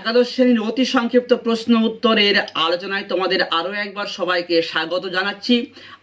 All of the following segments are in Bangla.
একাদশ শ্রেণির অতি সংক্ষিপ্ত প্রশ্ন উত্তরের আলোচনায় তোমাদের আরও একবার সবাইকে স্বাগত জানাচ্ছি।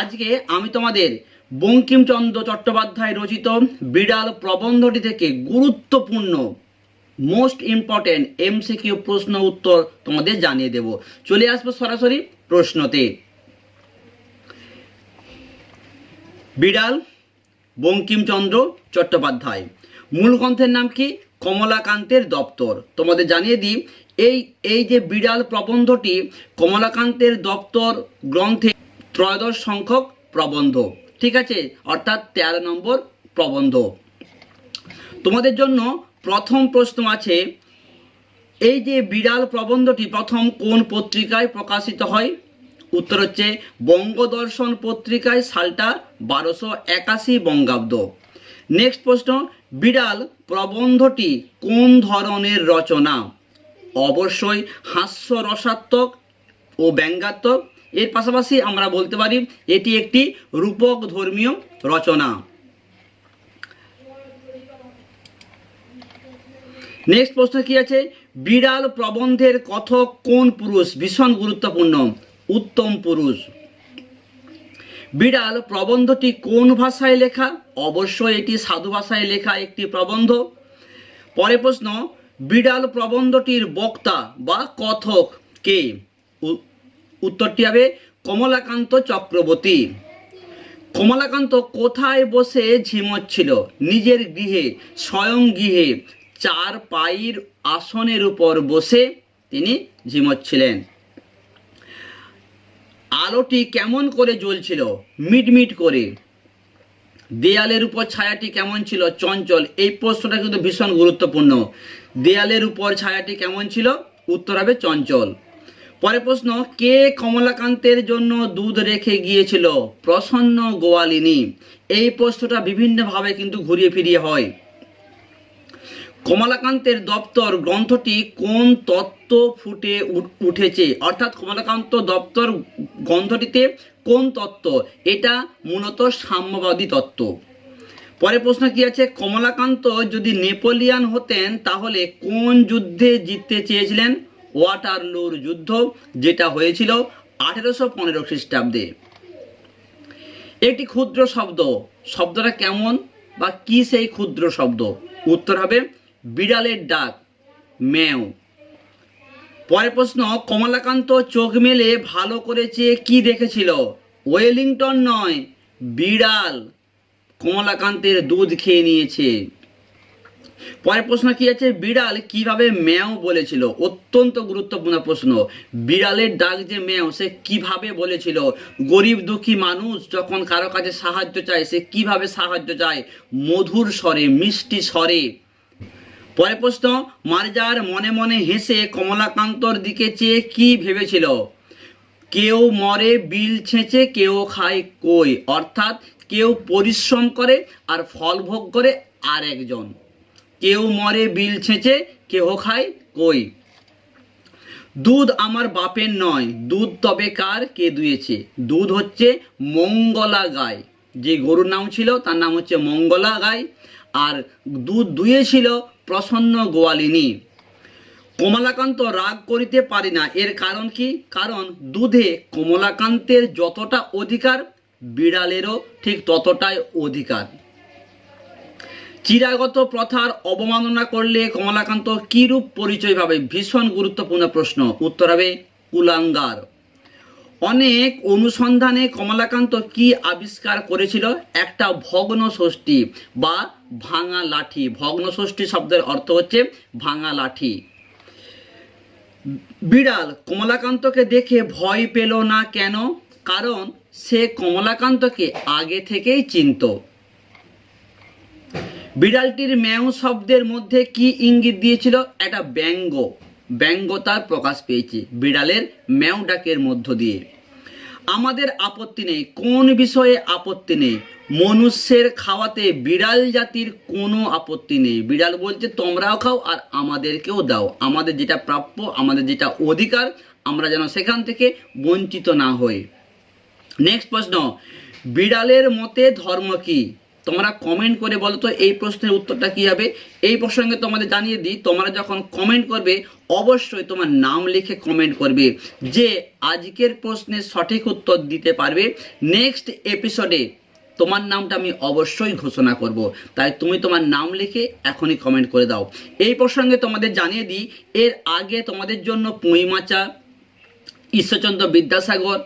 আজকে আমি তোমাদের বঙ্কিমচন্দ্র চট্টোপাধ্যায় রচিত বিড়াল প্রবন্ধটি থেকে গুরুত্বপূর্ণ মোস্ট ইম্পর্টেন্ট এমসিকিউ প্রশ্ন উত্তর তোমাদের জানিয়ে দেব। চলে আসব সরাসরি প্রশ্নতে। বিড়াল বঙ্কিমচন্দ্র চট্টোপাধ্যায়। মূল গ্রন্থের নাম কি? কমলাকান্তের দপ্তর। তোমাদের জানিয়ে দিই, এই এই যে বিড়াল প্রবন্ধটি কমলাকান্তের দপ্তর গ্রন্থে ত্রয়োদশ সংখ্যক প্রবন্ধ, ঠিক আছে? অর্থাৎ তেরো নম্বর প্রবন্ধ। তোমাদের জন্য প্রথম প্রশ্ন আছে, এই যে বিড়াল প্রবন্ধটি প্রথম কোন পত্রিকায় প্রকাশিত হয়? উত্তর হচ্ছে, বঙ্গদর্শন পত্রিকায় সালটা বারোশো একাশি বঙ্গাব্দ। নেক্সট প্রশ্ন বিড়াল প্রবন্ধটি কোন ধরনের রচনা? অবশ্যই হাস্যরসাত্মক ও ব্যঙ্গাত্মক। এর পাশাপাশি আমরা বলতে পারি এটি একটি রূপক ধর্মীয় রচনা। নেক্সট প্রশ্ন কি আছে? বিড়াল প্রবন্ধের কথক কোন পুরুষ? ভীষণ গুরুত্বপূর্ণ। উত্তম পুরুষ। বিড়াল প্রবন্ধটি কোন ভাষায় লেখা? অবশ্যই এটি সাধু ভাষায় লেখা একটি প্রবন্ধ। পরে প্রশ্ন, বিড়াল প্রবন্ধটির বক্তা বা কথক কে? উত্তরটি হবে কমলাকান্ত চক্রবর্তী। কমলাকান্ত কোথায় বসে ঝিমোচ্ছিল? নিজের গৃহে, স্বয়ং গৃহে, চার পায়ের আসনের উপর বসে তিনি ঝিমোচ্ছিলেন। আলোটি কেমন করে জ্বলছিল? মিটমিট করে। দেয়ালের উপর ছায়াটি কেমন ছিল? চঞ্চল। এই প্রশ্নটা কিন্তু ভীষণ গুরুত্বপূর্ণ। দেয়ালের উপর ছায়াটি কেমন ছিল? উত্তর হবে চঞ্চল। পরে প্রশ্ন, কে কমলাকান্তের জন্য দুধ রেখে গিয়েছিল? প্রসন্ন গোয়ালিনী। এই প্রশ্নটা বিভিন্নভাবে কিন্তু ঘুরিয়ে ফিরিয়ে হয়। কমলাকান্তের দপ্তর গ্রন্থটি কোন তত্ত্ব ফুটে উঠ- উঠেছে? অর্থাৎ কমলাকান্ত দপ্তর গ্রন্থটিতে কোন তত্ত্ব? এটা মূলত সাম্যবাদী তত্ত্ব। পরে প্রশ্ন কি আছে? কমলাকান্ত যদি নেপোলিয়ান হতেন, তাহলে কোন যুদ্ধে জিততে চেয়েছিলেন? ওয়াটারলুর যুদ্ধ, যেটা হয়েছিল আঠেরোশো পনেরো খ্রিস্টাব্দে। একটি ক্ষুদ্র শব্দ। শব্দটা কেমন বা কি সেই ক্ষুদ্র শব্দ? উত্তর হবে বিড়ালের ডাক ম্যাও পরের প্রশ্ন, কমলাকান্ত চোখ মেলে ভালো করে চেয়ে কি দেখেছিল? ওয়েলিংটন নয়, বিড়াল কমলাকান্তের দুধ খেয়ে নিয়েছে। পরের প্রশ্ন কি আছে? বিড়াল কীভাবে ম্যাও বলেছিল? অত্যন্ত গুরুত্বপূর্ণ প্রশ্ন। বিড়ালের ডাক যে ম্যাও সে কীভাবে বলেছিল? গরিব দুঃখী মানুষ যখন কারও কাছে সাহায্য চায়, সে কীভাবে সাহায্য চায়? মধুর স্বরে, মিষ্টি স্বরে। পরে প্রশ্ন, মার্জার মনে মনে হেসে কমলাকান্তর দিকে চেয়ে কি ভেবেছিল? কেউ মরে বিল ছেঁচে, কেউ খায় কই? অর্থাৎ কেউ পরিশ্রম করে আর ফল ভোগ করে আর একজন কেউ মরে বিল ছেঁচে কেউ খায় কই? দুধ আমার বাপের নয়, দুধ তবে কার কে দুয়েছে? দুধ হচ্ছে মঙ্গলা গায় যে গরুর নাম ছিল, তার নাম হচ্ছে মঙ্গলা গায় আর দুধ দুয়েছিল প্রসন্ন গোয়ালিনী। কমলাকান্ত রাগ করিতে পারি না। এর কারণ কি? কারণ দুধে কমলাকান্তের যতটা অধিকার, বিড়ালেরও ঠিক ততটাই অধিকার। চিরাগত প্রথার অবমাননা করলে কমলাকান্ত কিরূপ পরিচয় পাবে? ভীষণ গুরুত্বপূর্ণ প্রশ্ন। উত্তর হবে কুলাঙ্গার অনেক অনুসন্ধানে কমলাকান্ত কি আবিষ্কার করেছিল? একটা ভগ্ন ষষ্ঠী বা ভাঙা লাঠি। ভগ্ন ষষ্ঠী শব্দের অর্থ হচ্ছে ভাঙা লাঠি। বিড়াল কমলাকান্তকে দেখে ভয় পেল না কেন? কারণ সে কমলাকান্তকে আগে থেকেই চিনত। বিড়ালটির ম্যাও শব্দের মধ্যে কি ইঙ্গিত দিয়েছিল? একটা ব্যঙ্গ। ব্যঙ্গতার প্রকাশ পেয়েছে বিড়ালের ম্যাও ডাকের মধ্য দিয়ে। আমাদের আপত্তি নেই, কোন বিষয়ে আপত্তি নেই। মনুষ্যের খাওয়াতে বিড়াল জাতির কোনো আপত্তি নেই। বিড়াল বলছে, তোমরাও খাও আর আমাদেরকেও দাও। আমাদের যেটা প্রাপ্য, আমাদের যেটা অধিকার, আমরা যেন সেখান থেকে বঞ্চিত না হই। নেক্সট প্রশ্ন, বিড়ালের মতে ধর্ম কি? তোমরা কমেন্ট করে বলো তো এই প্রশ্নের উত্তরটা কি হবে? এই প্রসঙ্গে তোমাদের জানিয়ে দিই, তোমরা যখন কমেন্ট করবে, অবশ্যই তোমার নাম লিখে কমেন্ট করবে যে আজকের প্রশ্নের সঠিক উত্তর দিতে পারবে। নেক্সট এপিসোডে তোমার নামটা আমি অবশ্যই ঘোষণা করব। তাই তুমি তোমার নাম লিখে এখনই কমেন্ট করে দাও। এই প্রসঙ্গে তোমাদের জানিয়ে দিই, এর আগে তোমাদের জন্য পুঁই মাচা, ঈশ্বরচন্দ্র বিদ্যাসাগর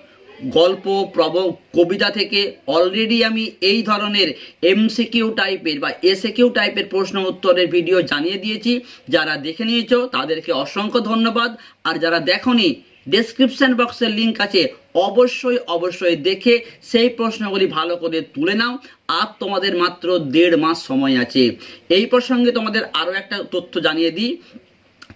গল্প প্রব কবিতা থেকে অলরেডি আমি এই ধরনের এমসিকিউ টাইপের বা এসএকিউ টাইপের প্রশ্ন উত্তরের ভিডিও জানিয়ে দিয়েছি। যারা দেখে নিয়েছো, তাদেরকে অসংখ্য ধন্যবাদ। আর যারা দেখনি ডেসক্রিপশন বক্সের লিঙ্ক আছে। অবশ্যই অবশ্যই দেখে সেই প্রশ্নগুলি ভালো করে তুলে নাও। আর তোমাদের মাত্র দেড় মাস সময় আছে। এই প্রসঙ্গে তোমাদের আরও একটা তথ্য জানিয়ে দিই।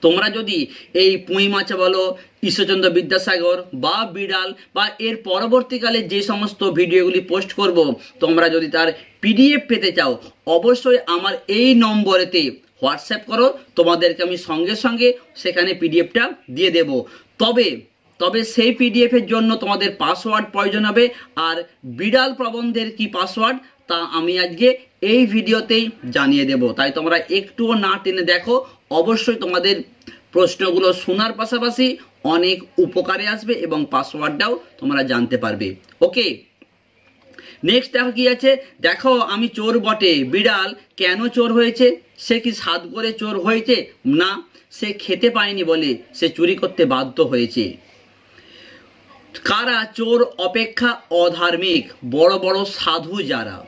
তোমরা যদি এই পুঁই মাছ বলো, ঈশ্বরচন্দ্র বিদ্যাসাগর বা বিড়াল বা এর পরবর্তীকালে যে সমস্ত ভিডিওগুলি পোস্ট করব, তোমরা যদি তার পিডিএফ পেতে চাও, অবশ্যই আমার এই নম্বরেতে হোয়াটসঅ্যাপ করো, তোমাদেরকে আমি সঙ্গে সঙ্গে সেখানে পিডিএফটা দিয়ে দেব। তবে তবে সেই পিডিএফ এর জন্য তোমাদের পাসওয়ার্ড প্রয়োজন হবে, আর বিড়াল প্রবন্ধের কি পাসওয়ার্ড তা আমি আজকে এই ভিডিওতেই জানিয়ে দেব। তাই তোমরা একটুও না টেনে দেখো, অবশ্যই তোমাদের প্রশ্নগুলো শোনার পাশাপাশি অনেক উপকারে আসবে এবং পাসওয়ার্ডটাও তোমরা জানতে পারবে। ওকে? নেক্সট দেখো কি আছে? দেখো, আমি চোর বটে। বিড়াল কেন চোর হয়েছে? সে কি সাদ করে চোর হয়েছে? না, সে খেতে পায়নি বলে সে চুরি করতে বাধ্য হয়েছে। কারা চোর অপেক্ষা অধার্মিক? বড় বড় সাধু যারা।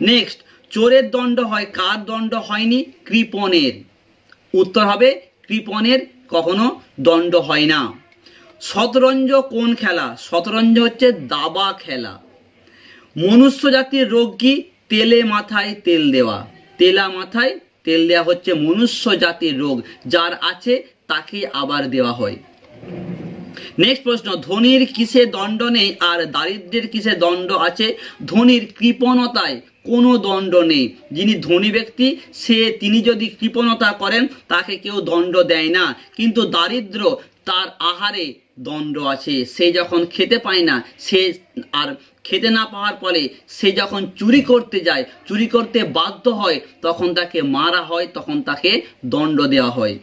নেক্সট চোরের দণ্ড হয়, কার দণ্ড হয়নি? কৃপণের। উত্তর হবে, কৃপণের কখনো দণ্ড হয় না। শতরঞ্জ কোন খেলা? শতরঞ্জ হচ্ছে দাবা খেলা। মনুষ্য জাতির রোগ কি? তেলে মাথায় তেল দেওয়া। তেলা মাথায় তেল দেওয়া হচ্ছে মনুষ্য জাতির রোগ, যার আছে তাকে আবার দেওয়া হয়। নেক্সট প্রশ্ন, ধনির কিসে দণ্ড নেই আর দারিদ্রের কিসে দণ্ড আছে? ধনির কৃপণতায় কোনো দণ্ড নেই। যিনি ধনী ব্যক্তি, সে, তিনি যদি কৃপণতা করেন, তাকে কেউ দণ্ড দেয় না। কিন্তু দারিদ্র তার আহারে দণ্ড আছে। সে যখন খেতে পায় না, সে আর খেতে না পাওয়ার ফলে সে যখন চুরি করতে যায়, চুরি করতে বাধ্য হয়, তখন তাকে মারা হয়, তখন তাকে দণ্ড দেওয়া হয়।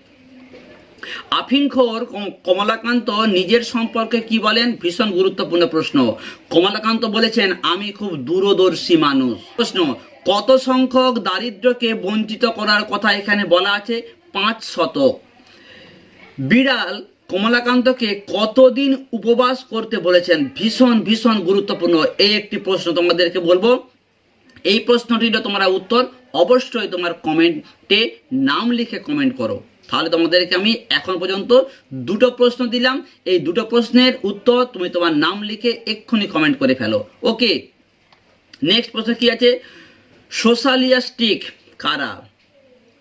আফিনখোর কমলাকান্ত নিজের সম্পর্কে কি বলেন? ভীষণ গুরুত্বপূর্ণ প্রশ্ন। কমলাকান্ত বলেছেন, আমি খুব দূরদর্শী মানুষ। প্রশ্ন, কত সংখ্যক দারিদ্র্যকে বঞ্চিত করার কথা এখানে বলা আছে? পাঁচ শতক। বিড়াল কমলাকান্তকে কতদিন উপবাস করতে বলেছেন? ভীষণ ভীষণ গুরুত্বপূর্ণ। এই একটি প্রশ্ন তোমাদেরকে বলব। এই প্রশ্নটির তোমরা উত্তর অবশ্যই তোমার কমেন্টে নাম লিখে কমেন্ট করো। তাহলে তোমাদেরকে আমি এখন পর্যন্ত দুটো প্রশ্ন দিলাম। এই দুটো প্রশ্নের উত্তর তুমি তোমার নাম লিখে এক্ষুনি কমেন্ট করে ফেলো। ওকে নেক্সট প্রশ্ন কি আছে? সোশ্যালিয়াস্টিক কারা?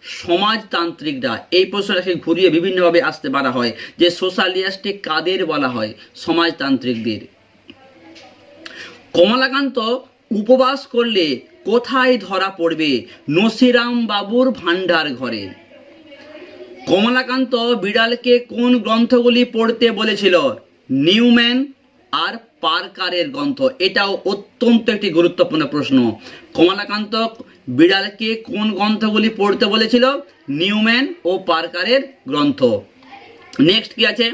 সমাজতান্ত্রিকরা। এই প্রশ্নটাকে ঘুরিয়ে বিভিন্নভাবে আসতে পারা হয় যে সোশ্যালিয়াস্টিক কাদের বলা হয়? সমাজতান্ত্রিকদের। কমলাকান্ত, উপবাস করলে কোথায় ধরা পড়বে? নসিরাম বাবুর ভান্ডার ঘরে। কমলাকান্ত বিড়ালকে কোন গ্রন্থগুলি পড়তে বলেছিল? নিউম্যান আর পার্কারের গ্রন্থ। এটাও অত্যন্ত একটি গুরুত্বপূর্ণ প্রশ্ন। কমলাকান্ত বিড়ালকে কোন গ্রন্থগুলি পড়তে বলেছিল? নিউম্যান ও পার্কারের গ্রন্থ। নেক্সট কি আছে?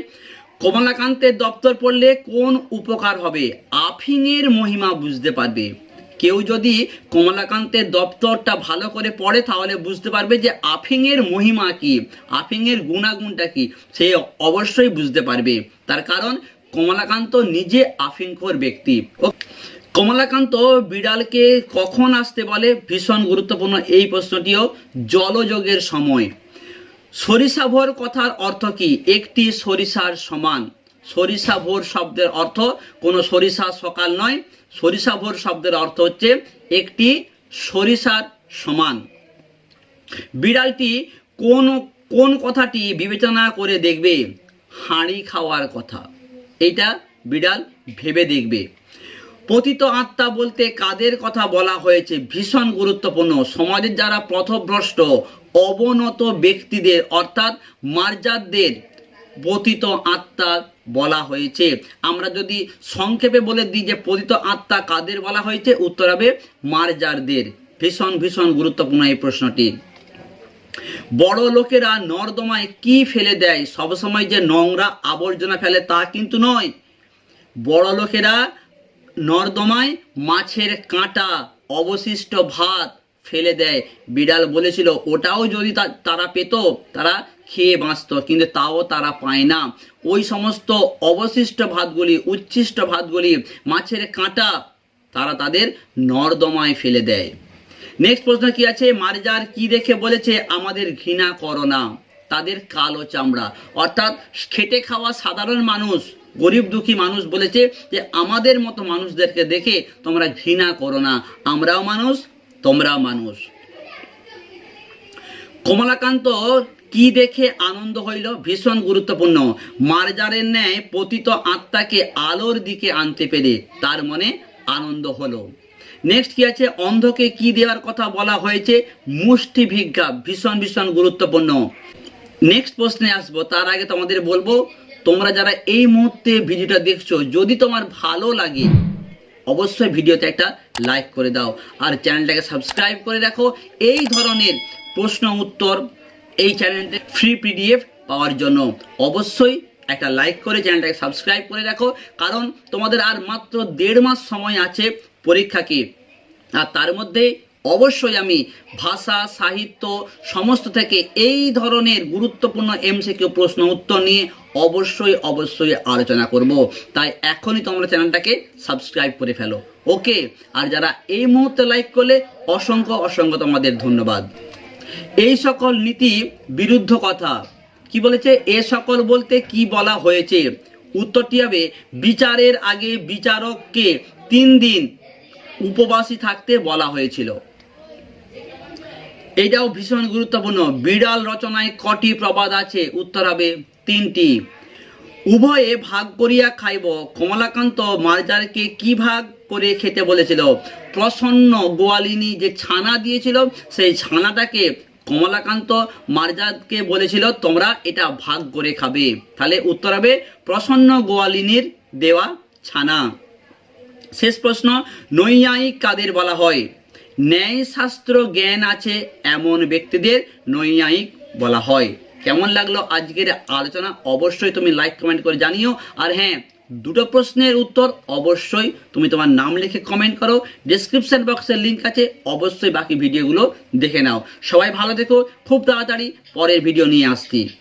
কমলাকান্তের দপ্তর পড়লে কোন উপকার হবে? আফিংয়ের মহিমা বুঝতে পারবে। কেউ যদি কমলাকান্তের দপ্তরটা ভালো করে পড়ে, তাহলে বুঝতে পারবে যে আফিংয়ের মহিমা কি। আফিংয়ের গুণাগুণটা কি, সে অবশ্যই বুঝতে পারবে। তার কারণ, কমলাকান্ত নিজে আফিংখোর ব্যক্তি। কমলাকান্ত বিড়ালকে কখন আসতে বলে? ভীষণ গুরুত্বপূর্ণ এই প্রশ্নটিও জলযোগের সময়। সরিষা ভোর কথার অর্থ কি? একটি সরিষার সমান। সরিষা ভোর শব্দের অর্থ কোনো সরিষা সকাল নয় সরিষা ভোর শব্দের অর্থ হচ্ছে একটি সরিষার সমান। বিড়ালটি কোন কোন কথাটি বিবেচনা করে দেখবে? হাঁড়ি খাওয়ার কথা। এইটা বিড়াল ভেবে দেখবে। পতিত আত্মা বলতে কাদের কথা বলা হয়েছে ভীষণ গুরুত্বপূর্ণ। সমাজের যারা পথভ্রষ্ট, অবনত ব্যক্তিদের, অর্থাৎ মার্জারদের পতিত আত্মা বলা হয়েছে। আমরা যদি সংক্ষেপে বলে দিই যে পতিত আত্মা কাদের বলা হয়েছে? উত্তর হবে মার্জারদের। ভীষণ ভীষণ গুরুত্বপূর্ণ এই প্রশ্নটি। বড় লোকেরা নর্দমায় কি ফেলে দেয়? সবসময় যে নোংরা আবর্জনা ফেলে তা কিন্তু নয়। বড় লোকেরা নর্দমায় মাছের কাঁটা, অবশিষ্ট ভাত ফেলে দেয়। বিড়াল বলেছিল, ওটাও যদি তারা পেত, তারা খেয়ে বাঁচত, কিন্তু তাও তারা পায় না। ওই সমস্ত অবশিষ্ট ভাতগুলি, উচ্ছিষ্ট ভাতগুলি মাছের কাঁটা, তারা তাদের নর্দমায় ফেলে দেয়। নেক্সট প্রশ্ন কি আছে? মার্জার কি দেখে বলেছে? আমাদের ঘৃণা করো না। তাদের কালো চামড়া। অর্থাৎ খেটে খাওয়া সাধারণ মানুষ, গরিব দুঃখী মানুষ বলেছে যে, আমাদের মতো মানুষদেরকে দেখে তোমরা ঘৃণা করো না। আমরাও মানুষ, তোমরাও মানুষ। কমলাকান্ত কি দেখে আনন্দ হইল? ভীষণ গুরুত্বপূর্ণ। মার্জারের ন্যায় পতিত আত্মাকে আলোর দিকে আনতে পেরে তার মনে আনন্দ হলো। নেক্সট কি আছে? অন্ধকে কি দেওয়ার কথা বলা হয়েছে? মুষ্টি ভিজ্ঞা ভীষণ ভীষণ গুরুত্বপূর্ণ। নেক্সট প্রশ্নে আসব। তার আগে তোমাদের বলব, তোমরা যারা এই মুহূর্তে ভিডিওটা দেখছ, যদি তোমার ভালো লাগে, অবশ্যই ভিডিওতে একটা লাইক করে দাও। আর চ্যানেলটাকে সাবস্ক্রাইব করে রাখো। এই ধরনের প্রশ্ন উত্তর এই চ্যানেলতে ফ্রি পিডিএফ পাওয়ার জন্য। অবশ্যই একটা লাইক করে চ্যানেলটাকে সাবস্ক্রাইব করে রাখো, কারণ তোমাদের আর মাত্র দেড় মাস সময় আছে পরীক্ষাকে আর তার মধ্যে অবশ্যই আমি ভাষা, সাহিত্য সমস্ত থেকে এই ধরনের গুরুত্বপূর্ণ এমসিকিউ প্রশ্ন উত্তর নিয়ে অবশ্যই অবশ্যই আলোচনা করব। তাই এখনই তোমরা চ্যানেলটাকে সাবস্ক্রাইব করে ফেলো। ওকে আর যারা এই মুহূর্তে লাইক করলে অসংখ্য অসংখ্য তোমাদের ধন্যবাদ। এই সকল নীতি বিরুদ্ধ কথা। কি বলেছে? এ সকল বলতে কি বলা হয়েছে? উত্তরটি হবে, বিচারের আগে বিচারককে তিন দিন উপবাসী থাকতে বলা হয়েছিল। এটাও ভীষণ গুরুত্বপূর্ণ। বিড়াল রচনায় কটি প্রবাদ আছে? উত্তর হবে, তিনটি। উভয়ে ভাগ করিয়া খাইব। কমলাকান্ত মার্জারকে কি ভাগ করে খেতে বলেছিল? প্রসন্ন গোয়ালিনী যে ছানা দিয়েছিল, সেই ছানাটাকে কমলাকান্ত মার্জারকে বলেছিল, তোমরা এটা ভাগ করে খাবে। তাহলে উত্তর হবে, প্রসন্ন গোয়ালিনীর দেওয়া ছানা। শেষ প্রশ্ন, নৈয়ায়িক কাদের বলা হয়? ন্যায়শাস্ত্র জ্ঞান আছে এমন ব্যক্তিদের নৈয়ায়িক বলা হয়। কেমন লাগল আজকের আলোচনা? অবশ্যই তুমি লাইক কমেন্ট করে জানিও। আর হ্যাঁ দুটো প্রশ্নের উত্তর অবশ্যই তুমি তোমার নাম লিখে কমেন্ট করো। ডিসক্রিপশন বক্সের লিঙ্ক আছে, অবশ্যই বাকি ভিডিওগুলো দেখে নাও। সবাই ভালো থেকো, খুব তাড়াতাড়ি পরের ভিডিও নিয়ে আসছি।